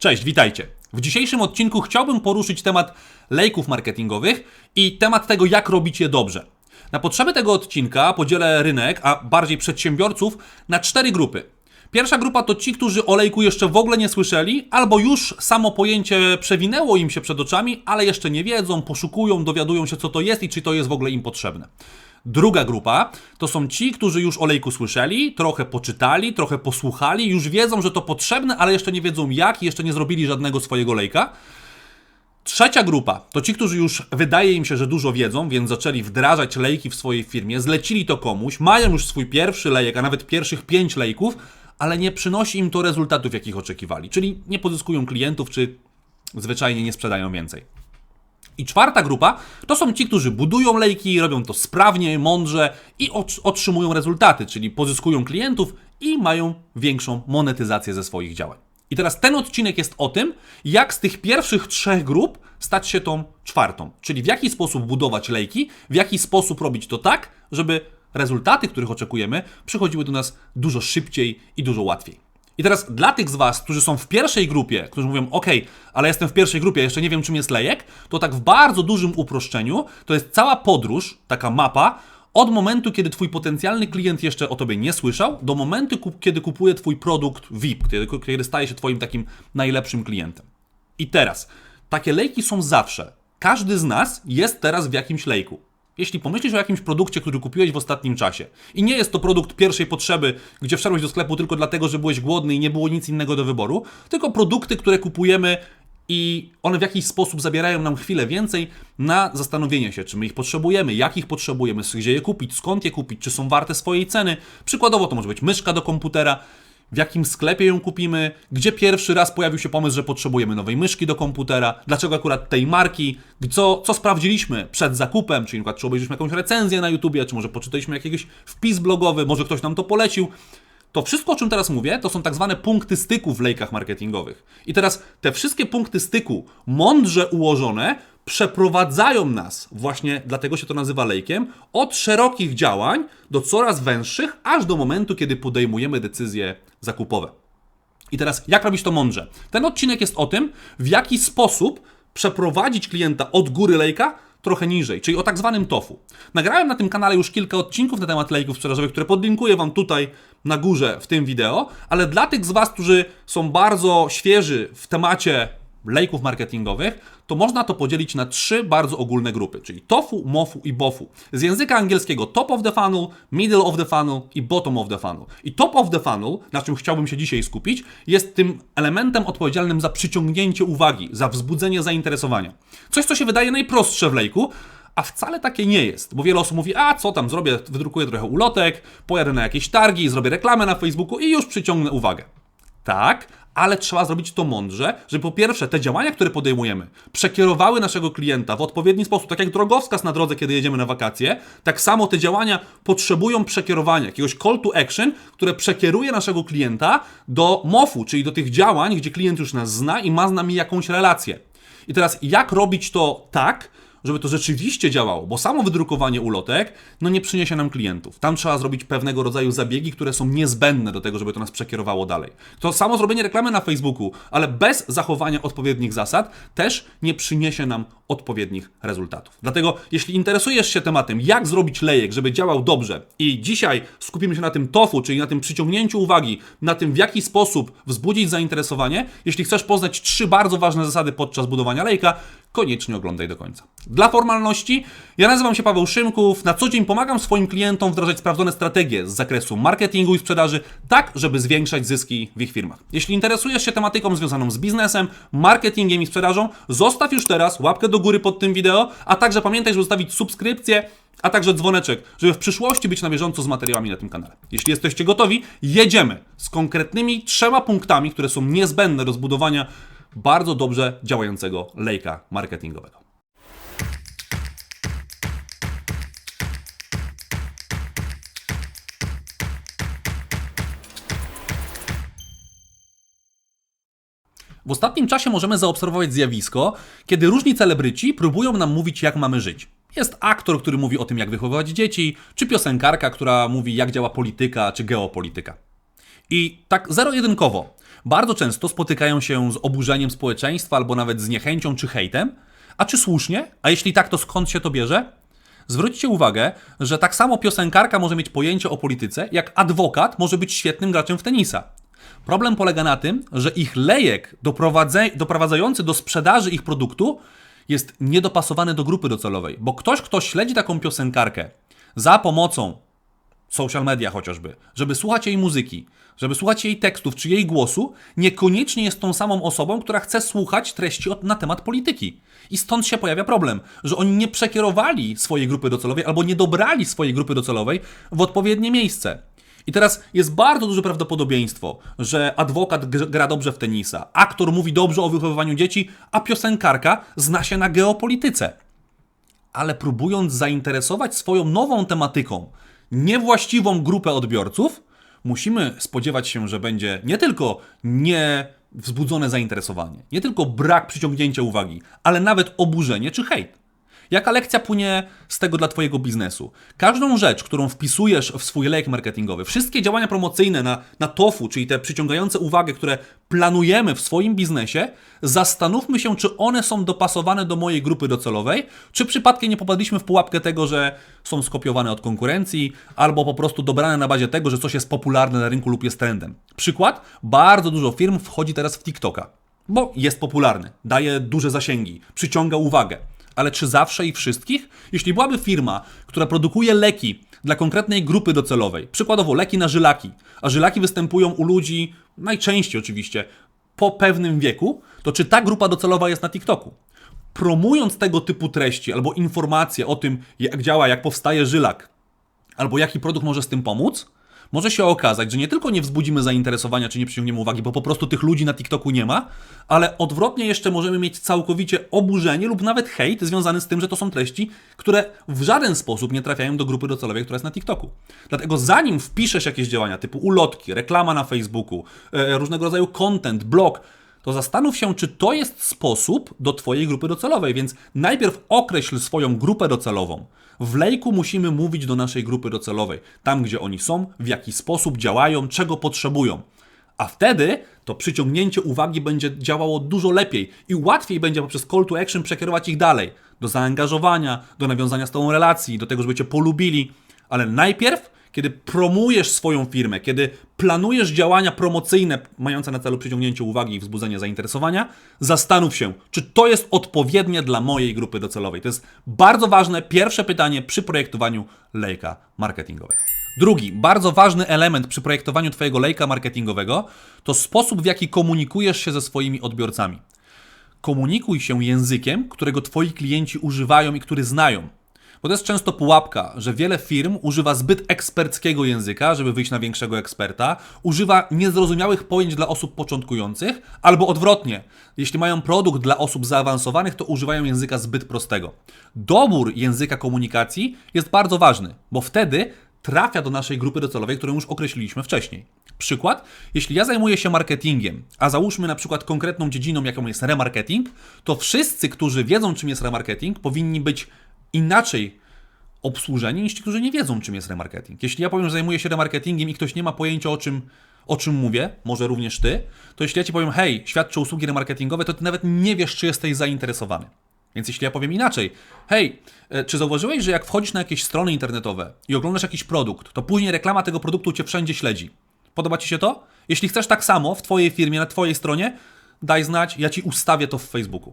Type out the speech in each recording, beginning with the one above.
Cześć, witajcie. W dzisiejszym odcinku chciałbym poruszyć temat lejków marketingowych i temat tego, jak robić je dobrze. Na potrzeby tego odcinka podzielę rynek, a bardziej przedsiębiorców, na cztery grupy. Pierwsza grupa to ci, którzy o lejku jeszcze w ogóle nie słyszeli, albo już samo pojęcie przewinęło im się przed oczami, ale jeszcze nie wiedzą, poszukują, dowiadują się, co to jest i czy to jest w ogóle im potrzebne. Druga grupa to są ci, którzy już o lejku słyszeli, trochę poczytali, trochę posłuchali, już wiedzą, że to potrzebne, ale jeszcze nie wiedzą jak i jeszcze nie zrobili żadnego swojego lejka. Trzecia grupa to ci, którzy już wydaje im się, że dużo wiedzą, więc zaczęli wdrażać lejki w swojej firmie, zlecili to komuś, mają już swój pierwszy lejek, a nawet pierwszych pięć lejków, ale nie przynosi im to rezultatów, jakich oczekiwali, czyli nie pozyskują klientów, czy zwyczajnie nie sprzedają więcej. I czwarta grupa to są ci, którzy budują lejki, robią to sprawnie, mądrze i otrzymują rezultaty, czyli pozyskują klientów i mają większą monetyzację ze swoich działań. I teraz ten odcinek jest o tym, jak z tych pierwszych trzech grup stać się tą czwartą, czyli w jaki sposób budować lejki, w jaki sposób robić to tak, żeby rezultaty, których oczekujemy, przychodziły do nas dużo szybciej i dużo łatwiej. I teraz dla tych z Was, którzy są w pierwszej grupie, którzy mówią, OK, ale jestem w pierwszej grupie, jeszcze nie wiem czym jest lejek, to tak w bardzo dużym uproszczeniu to jest cała podróż, taka mapa, od momentu, kiedy Twój potencjalny klient jeszcze o Tobie nie słyszał, do momentu, kiedy kupuje Twój produkt VIP, kiedy, kiedy staje się Twoim takim najlepszym klientem. I teraz, takie lejki są zawsze. Każdy z nas jest teraz w jakimś lejku. Jeśli pomyślisz o jakimś produkcie, który kupiłeś w ostatnim czasie i nie jest to produkt pierwszej potrzeby, gdzie wszedłeś do sklepu tylko dlatego, że byłeś głodny i nie było nic innego do wyboru, tylko produkty, które kupujemy i one w jakiś sposób zabierają nam chwilę więcej na zastanowienie się, czy my ich potrzebujemy, jak ich potrzebujemy, gdzie je kupić, skąd je kupić, czy są warte swojej ceny. Przykładowo to może być myszka do komputera, w jakim sklepie ją kupimy, gdzie pierwszy raz pojawił się pomysł, że potrzebujemy nowej myszki do komputera, dlaczego akurat tej marki, co, co sprawdziliśmy przed zakupem, czyli na przykład czy obejrzeliśmy jakąś recenzję na YouTubie, czy może poczytaliśmy jakiś wpis blogowy, może ktoś nam to polecił. To wszystko, o czym teraz mówię, to są tak zwane punkty styku w lejkach marketingowych. I teraz te wszystkie punkty styku, mądrze ułożone, przeprowadzają nas, właśnie dlatego się to nazywa lejkiem, od szerokich działań do coraz węższych, aż do momentu, kiedy podejmujemy decyzje zakupowe. I teraz, jak robić to mądrze? Ten odcinek jest o tym, w jaki sposób przeprowadzić klienta od góry lejka trochę niżej, czyli o tak zwanym tofu. Nagrałem na tym kanale już kilka odcinków na temat lejków sprzedażowych, które podlinkuję Wam tutaj na górze w tym wideo, ale dla tych z Was, którzy są bardzo świeży w temacie lejków marketingowych, to można to podzielić na trzy bardzo ogólne grupy, czyli TOFU, MOFU i BOFU. Z języka angielskiego top of the funnel, middle of the funnel i bottom of the funnel. I top of the funnel, na czym chciałbym się dzisiaj skupić, jest tym elementem odpowiedzialnym za przyciągnięcie uwagi, za wzbudzenie zainteresowania. Coś, co się wydaje najprostsze w lejku, a wcale takie nie jest, bo wiele osób mówi, a co tam zrobię, wydrukuję trochę ulotek, pojadę na jakieś targi, zrobię reklamę na Facebooku i już przyciągnę uwagę. Tak, ale trzeba zrobić to mądrze, żeby po pierwsze te działania, które podejmujemy, przekierowały naszego klienta w odpowiedni sposób, tak jak drogowskaz na drodze, kiedy jedziemy na wakacje, tak samo te działania potrzebują przekierowania, jakiegoś call to action, które przekieruje naszego klienta do MOF-u, czyli do tych działań, gdzie klient już nas zna i ma z nami jakąś relację. I teraz jak robić to tak, żeby to rzeczywiście działało, bo samo wydrukowanie ulotek no nie przyniesie nam klientów. Tam trzeba zrobić pewnego rodzaju zabiegi, które są niezbędne do tego, żeby to nas przekierowało dalej. To samo zrobienie reklamy na Facebooku, ale bez zachowania odpowiednich zasad też nie przyniesie nam odpowiednich rezultatów. Dlatego jeśli interesujesz się tematem, jak zrobić lejek, żeby działał dobrze i dzisiaj skupimy się na tym tofu, czyli na tym przyciągnięciu uwagi, na tym w jaki sposób wzbudzić zainteresowanie, jeśli chcesz poznać trzy bardzo ważne zasady podczas budowania lejka, koniecznie oglądaj do końca. Dla formalności, ja nazywam się Paweł Szymków, na co dzień pomagam swoim klientom wdrażać sprawdzone strategie z zakresu marketingu i sprzedaży, tak żeby zwiększać zyski w ich firmach. Jeśli interesujesz się tematyką związaną z biznesem, marketingiem i sprzedażą, zostaw już teraz łapkę do góry pod tym wideo, a także pamiętaj, żeby zostawić subskrypcję, a także dzwoneczek, żeby w przyszłości być na bieżąco z materiałami na tym kanale. Jeśli jesteście gotowi, jedziemy z konkretnymi trzema punktami, które są niezbędne do zbudowania bardzo dobrze działającego lejka marketingowego. W ostatnim czasie możemy zaobserwować zjawisko, kiedy różni celebryci próbują nam mówić, jak mamy żyć. Jest aktor, który mówi o tym, jak wychowywać dzieci, czy piosenkarka, która mówi, jak działa polityka czy geopolityka. I tak zero-jedynkowo. Bardzo często spotykają się z oburzeniem społeczeństwa albo nawet z niechęcią czy hejtem. A czy słusznie? A jeśli tak, to skąd się to bierze? Zwróćcie uwagę, że tak samo piosenkarka może mieć pojęcie o polityce, jak adwokat może być świetnym graczem w tenisa. Problem polega na tym, że ich lejek doprowadzający do sprzedaży ich produktu jest niedopasowany do grupy docelowej, bo ktoś, kto śledzi taką piosenkarkę za pomocą social media chociażby, żeby słuchać jej muzyki, żeby słuchać jej tekstów czy jej głosu, niekoniecznie jest tą samą osobą, która chce słuchać treści na temat polityki. I stąd się pojawia problem, że oni nie przekierowali swojej grupy docelowej albo nie dobrali swojej grupy docelowej w odpowiednie miejsce. I teraz jest bardzo duże prawdopodobieństwo, że adwokat gra dobrze w tenisa, aktor mówi dobrze o wychowywaniu dzieci, a piosenkarka zna się na geopolityce. Ale próbując zainteresować swoją nową tematyką niewłaściwą grupę odbiorców, musimy spodziewać się, że będzie nie tylko nie wzbudzone zainteresowanie, nie tylko brak przyciągnięcia uwagi, ale nawet oburzenie czy hejt. Jaka lekcja płynie z tego dla Twojego biznesu? Każdą rzecz, którą wpisujesz w swój lejek marketingowy, wszystkie działania promocyjne na, na TOFU, czyli te przyciągające uwagę, które planujemy w swoim biznesie, zastanówmy się, czy one są dopasowane do mojej grupy docelowej, czy przypadkiem nie popadliśmy w pułapkę tego, że są skopiowane od konkurencji, albo po prostu dobrane na bazie tego, że coś jest popularne na rynku lub jest trendem. Przykład: bardzo dużo firm wchodzi teraz w TikToka, bo jest popularny, daje duże zasięgi, przyciąga uwagę ale czy zawsze i wszystkich? Jeśli byłaby firma, która produkuje leki dla konkretnej grupy docelowej, przykładowo leki na żylaki, a żylaki występują u ludzi, najczęściej oczywiście, po pewnym wieku, to czy ta grupa docelowa jest na TikToku? Promując tego typu treści albo informacje o tym, jak działa, jak powstaje żylak, albo jaki produkt może z tym pomóc, może się okazać, że nie tylko nie wzbudzimy zainteresowania, czy nie przyciągniemy uwagi, bo po prostu tych ludzi na TikToku nie ma, ale odwrotnie jeszcze możemy mieć całkowicie oburzenie lub nawet hejt związany z tym, że to są treści, które w żaden sposób nie trafiają do grupy docelowej, która jest na TikToku. Dlatego zanim wpiszesz jakieś działania typu ulotki, reklama na Facebooku, e, różnego rodzaju content, blog, to zastanów się, czy to jest sposób do Twojej grupy docelowej. Więc najpierw określ swoją grupę docelową. W lejku musimy mówić do naszej grupy docelowej, tam gdzie oni są, w jaki sposób działają, czego potrzebują. A wtedy to przyciągnięcie uwagi będzie działało dużo lepiej i łatwiej będzie poprzez call to action przekierować ich dalej do zaangażowania, do nawiązania z tą relacji, do tego, żeby cię polubili. Ale najpierw kiedy promujesz swoją firmę, kiedy planujesz działania promocyjne mające na celu przyciągnięcie uwagi i wzbudzenie zainteresowania, zastanów się, czy to jest odpowiednie dla mojej grupy docelowej. To jest bardzo ważne pierwsze pytanie przy projektowaniu lejka marketingowego. Drugi, bardzo ważny element przy projektowaniu Twojego lejka marketingowego to sposób, w jaki komunikujesz się ze swoimi odbiorcami. Komunikuj się językiem, którego Twoi klienci używają i który znają. Bo to jest często pułapka, że wiele firm używa zbyt eksperckiego języka, żeby wyjść na większego eksperta, używa niezrozumiałych pojęć dla osób początkujących, albo odwrotnie. Jeśli mają produkt dla osób zaawansowanych, to używają języka zbyt prostego. Dobór języka komunikacji jest bardzo ważny, bo wtedy trafia do naszej grupy docelowej, którą już określiliśmy wcześniej. Przykład, jeśli ja zajmuję się marketingiem, a załóżmy na przykład konkretną dziedziną, jaką jest remarketing, to wszyscy, którzy wiedzą, czym jest remarketing, powinni być inaczej obsłużeni niż ci, którzy nie wiedzą, czym jest remarketing. Jeśli ja powiem, że zajmuję się remarketingiem i ktoś nie ma pojęcia o czym, o czym mówię, może również ty, to jeśli ja ci powiem, hej, świadczę usługi remarketingowe, to ty nawet nie wiesz, czy jesteś zainteresowany. Więc jeśli ja powiem inaczej, hej, e, czy zauważyłeś, że jak wchodzisz na jakieś strony internetowe i oglądasz jakiś produkt, to później reklama tego produktu cię wszędzie śledzi. Podoba ci się to? Jeśli chcesz tak samo w twojej firmie, na twojej stronie, daj znać, ja ci ustawię to w Facebooku.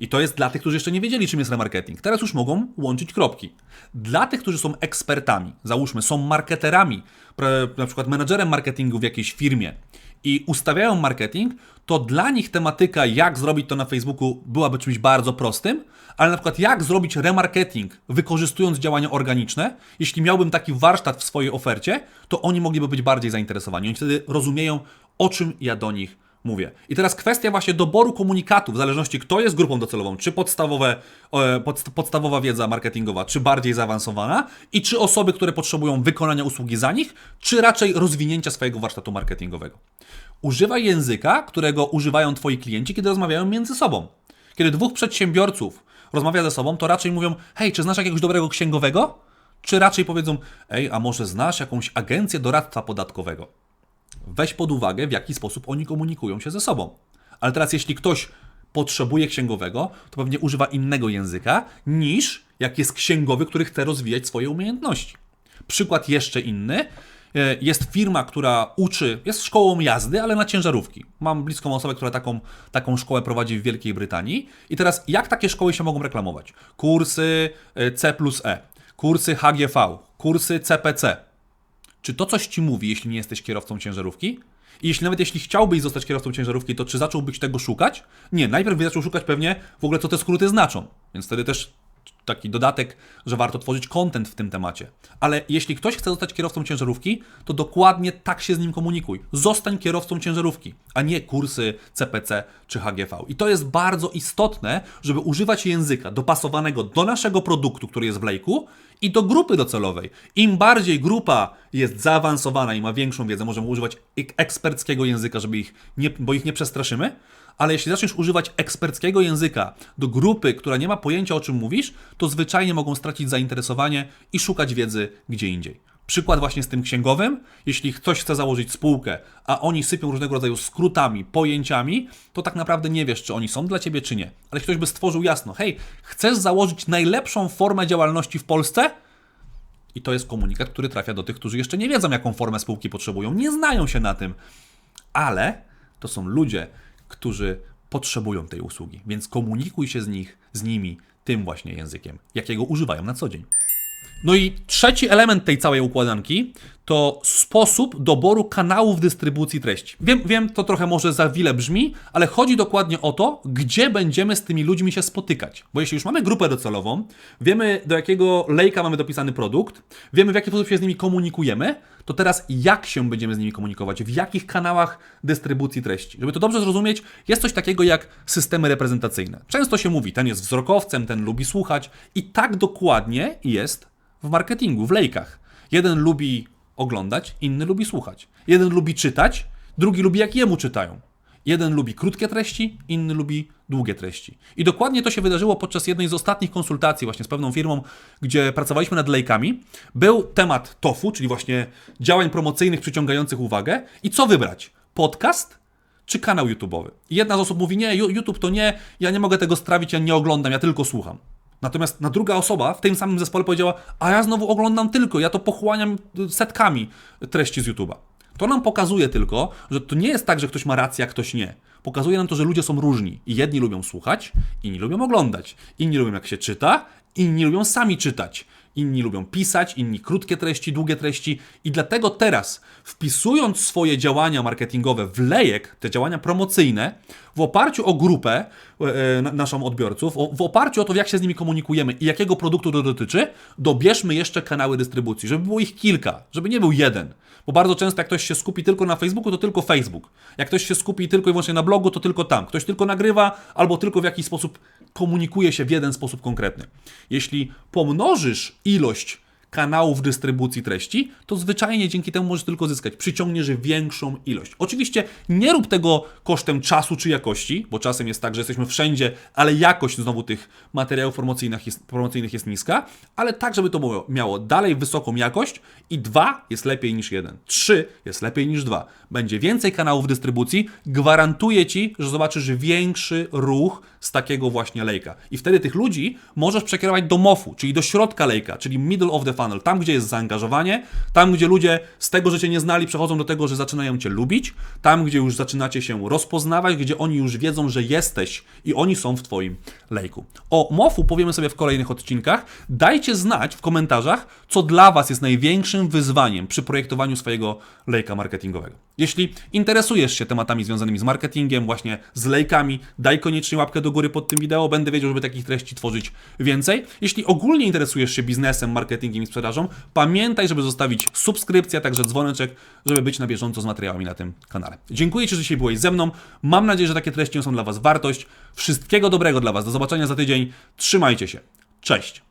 I to jest dla tych, którzy jeszcze nie wiedzieli, czym jest remarketing. Teraz już mogą łączyć kropki. Dla tych, którzy są ekspertami, załóżmy, są marketerami, na przykład menadżerem marketingu w jakiejś firmie i ustawiają marketing, to dla nich tematyka, jak zrobić to na Facebooku, byłaby czymś bardzo prostym, ale na przykład jak zrobić remarketing, wykorzystując działania organiczne, jeśli miałbym taki warsztat w swojej ofercie, to oni mogliby być bardziej zainteresowani. Oni wtedy rozumieją, o czym ja do nich mówię. I teraz kwestia właśnie doboru komunikatów, w zależności kto jest grupą docelową, czy podstawowe, podstawowa wiedza marketingowa, czy bardziej zaawansowana i czy osoby, które potrzebują wykonania usługi za nich, czy raczej rozwinięcia swojego warsztatu marketingowego. Używaj języka, którego używają Twoi klienci, kiedy rozmawiają między sobą. Kiedy dwóch przedsiębiorców rozmawia ze sobą, to raczej mówią: Hej, czy znasz jakiegoś dobrego księgowego? Czy raczej powiedzą: Ej, a może znasz jakąś agencję doradztwa podatkowego? Weź pod uwagę, w jaki sposób oni komunikują się ze sobą. Ale teraz, jeśli ktoś potrzebuje księgowego, to pewnie używa innego języka niż jak jest księgowy, który chce rozwijać swoje umiejętności. Przykład jeszcze inny. E, Jest firma, która uczy, jest szkołą jazdy, ale na ciężarówki. Mam bliską osobę, która taką, taką szkołę prowadzi w Wielkiej Brytanii. I teraz, jak takie szkoły się mogą reklamować? Kursy e, C plus E, kursy HGV, kursy CPC. Czy to coś ci mówi, jeśli nie jesteś kierowcą ciężarówki? I jeśli nawet jeśli chciałbyś zostać kierowcą ciężarówki, to czy zacząłbyś tego szukać? Nie, najpierw byś zaczął szukać pewnie w ogóle, co te skróty znaczą. Więc wtedy też taki dodatek, że warto tworzyć content w tym temacie. Ale jeśli ktoś chce zostać kierowcą ciężarówki, to dokładnie tak się z nim komunikuj. Zostań kierowcą ciężarówki, a nie kursy CPC czy HGV. I to jest bardzo istotne, żeby używać języka dopasowanego do naszego produktu, który jest w lejku i do grupy docelowej. Im bardziej grupa jest zaawansowana i ma większą wiedzę, możemy używać ek- eksperckiego języka, żeby ich nie, bo ich nie przestraszymy, ale jeśli zaczniesz używać eksperckiego języka do grupy, która nie ma pojęcia o czym mówisz, to zwyczajnie mogą stracić zainteresowanie i szukać wiedzy gdzie indziej. Przykład właśnie z tym księgowym. Jeśli ktoś chce założyć spółkę, a oni sypią różnego rodzaju skrótami, pojęciami, to tak naprawdę nie wiesz, czy oni są dla ciebie, czy nie. Ale ktoś by stworzył jasno, hej, chcesz założyć najlepszą formę działalności w Polsce? I to jest komunikat, który trafia do tych, którzy jeszcze nie wiedzą, jaką formę spółki potrzebują, nie znają się na tym, ale to są ludzie, którzy potrzebują tej usługi, więc komunikuj się z nich, z nimi tym właśnie językiem, jakiego używają na co dzień. No i trzeci element tej całej układanki to sposób doboru kanałów dystrybucji treści. Wiem, wiem, to trochę może za wiele brzmi, ale chodzi dokładnie o to, gdzie będziemy z tymi ludźmi się spotykać. Bo jeśli już mamy grupę docelową, wiemy do jakiego lejka mamy dopisany produkt, wiemy w jaki sposób się z nimi komunikujemy, to teraz jak się będziemy z nimi komunikować, w jakich kanałach dystrybucji treści. Żeby to dobrze zrozumieć, jest coś takiego jak systemy reprezentacyjne. Często się mówi, ten jest wzrokowcem, ten lubi słuchać i tak dokładnie jest w marketingu, w lejkach. Jeden lubi oglądać, inny lubi słuchać. Jeden lubi czytać, drugi lubi jak jemu czytają. Jeden lubi krótkie treści, inny lubi długie treści. I dokładnie to się wydarzyło podczas jednej z ostatnich konsultacji właśnie z pewną firmą, gdzie pracowaliśmy nad lejkami. Był temat TOFU, czyli właśnie działań promocyjnych przyciągających uwagę. I co wybrać? Podcast czy kanał YouTube'owy? I jedna z osób mówi, nie, YouTube to nie, ja nie mogę tego strawić, ja nie oglądam, ja tylko słucham. Natomiast na druga osoba w tym samym zespole powiedziała, a ja znowu oglądam tylko, ja to pochłaniam y, setkami treści z YouTube'a. To nam pokazuje tylko, że to nie jest tak, że ktoś ma rację, a ktoś nie. Pokazuje nam to, że ludzie są różni. I jedni lubią słuchać, inni lubią oglądać. Inni lubią jak się czyta, inni lubią sami czytać. Inni lubią pisać, inni krótkie treści, długie treści. I dlatego teraz, wpisując swoje działania marketingowe w lejek, te działania promocyjne, w oparciu o grupę e, na- naszą odbiorców, w oparciu o to, jak się z nimi komunikujemy i jakiego produktu to dotyczy, dobierzmy jeszcze kanały dystrybucji, żeby było ich kilka, żeby nie był jeden. Bo bardzo często, jak ktoś się skupi tylko na Facebooku, to tylko Facebook. Jak ktoś się skupi tylko i wyłącznie na blogu, to tylko tam. Ktoś tylko nagrywa, albo tylko w jakiś sposób komunikuje się w jeden sposób konkretny. Jeśli pomnożysz ilość kanałów dystrybucji treści, to zwyczajnie dzięki temu możesz tylko zyskać. Przyciągniesz większą ilość. Oczywiście nie rób tego kosztem czasu czy jakości, bo czasem jest tak, że jesteśmy wszędzie, ale jakość znowu tych materiałów promocyjnych jest, promocyjnych jest niska, ale tak, żeby to miało dalej wysoką jakość i dwa jest lepiej niż jeden. Trzy jest lepiej niż dwa. Będzie więcej kanałów dystrybucji, gwarantuję Ci, że zobaczysz większy ruch z takiego właśnie lejka. I wtedy tych ludzi możesz przekierować do MOFu, czyli do środka lejka, czyli middle of the funnel, tam gdzie jest zaangażowanie, tam gdzie ludzie z tego, że Cię nie znali, przechodzą do tego, że zaczynają Cię lubić, tam gdzie już zaczynacie się rozpoznawać, gdzie oni już wiedzą, że jesteś i oni są w Twoim lejku. O MOFu powiemy sobie w kolejnych odcinkach. Dajcie znać w komentarzach, co dla Was jest największym wyzwaniem przy projektowaniu swojego lejka marketingowego. Jeśli interesujesz się tematami związanymi z marketingiem, właśnie z lejkami, daj koniecznie łapkę do góry pod tym wideo, będę wiedział, żeby takich treści tworzyć więcej. Jeśli ogólnie interesujesz się biznesem, marketingiem i sprzedażą, pamiętaj, żeby zostawić subskrypcję, także dzwoneczek, żeby być na bieżąco z materiałami na tym kanale. Dziękuję Ci, że dzisiaj byłeś ze mną. Mam nadzieję, że takie treści są dla Was wartość. Wszystkiego dobrego dla Was. Do zobaczenia za tydzień. Trzymajcie się. Cześć.